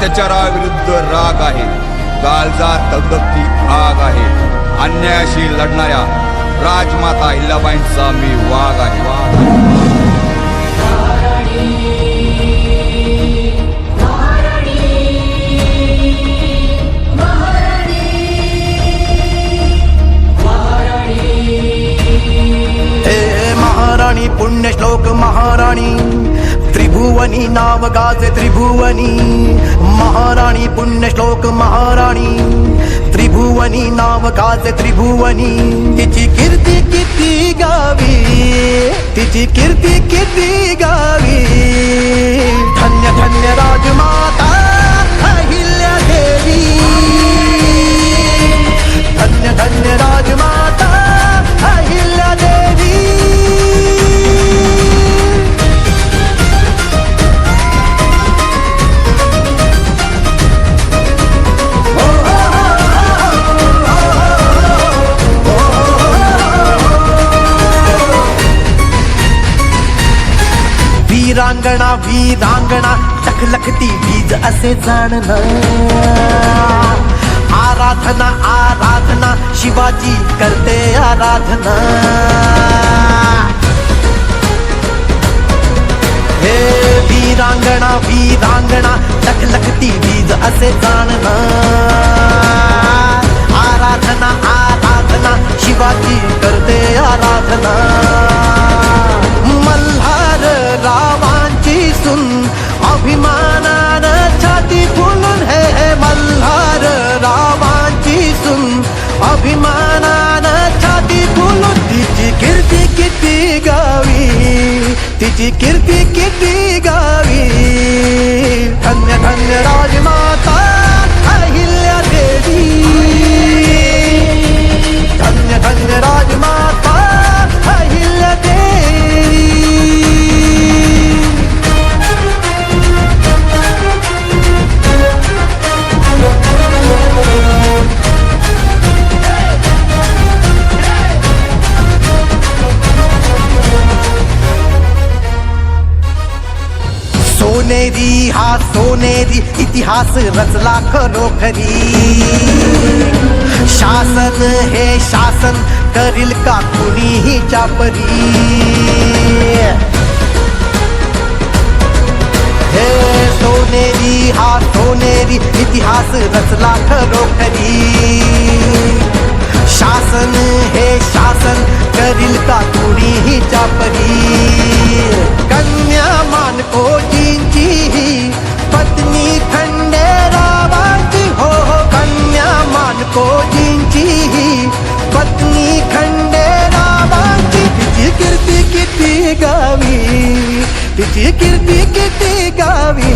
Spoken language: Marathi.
अत्याचाराविरुद्ध राग आहे. गालजा तगदगती आग आहे. अन्यायाशी लढणाऱ्या राजमाता हिल्लाबाईंचा मी वाघ आहे. वाघ हे महाराणी पुण्यश्लोक महाराणी. त्रिभुवनी नाव गाजे त्रिभुवनी महाराणी पुण्य श्लोक महाराणी. त्रिभुवनी नाव गाजे त्रिभुवनी तिची कीर्ती किती गावी तिची कीर्ती किती गावी. वीरांगणा वीरांगणा चखलखती बीज असे जाणना आराधना आराधना शिवाजी करते आराधना. हे वीरांगणा अभिमानान छाती फुलून हे हे मल्हार रामांची सुन. अभिमानान छाती फुलून तिची कीर्ती किती गावी. तिची कीर्ती किती सोनेरी हा सोनेरी इतिहास रचला खरोखरी शासन हे शासन करील का कुणीही चापरी? हे सोनेरी हा सोनेरी इतिहास रचला खरोखरी शासन हे शासन करील का कुणीही चापरी? किती गावी तिची कीर्ती किती गावी.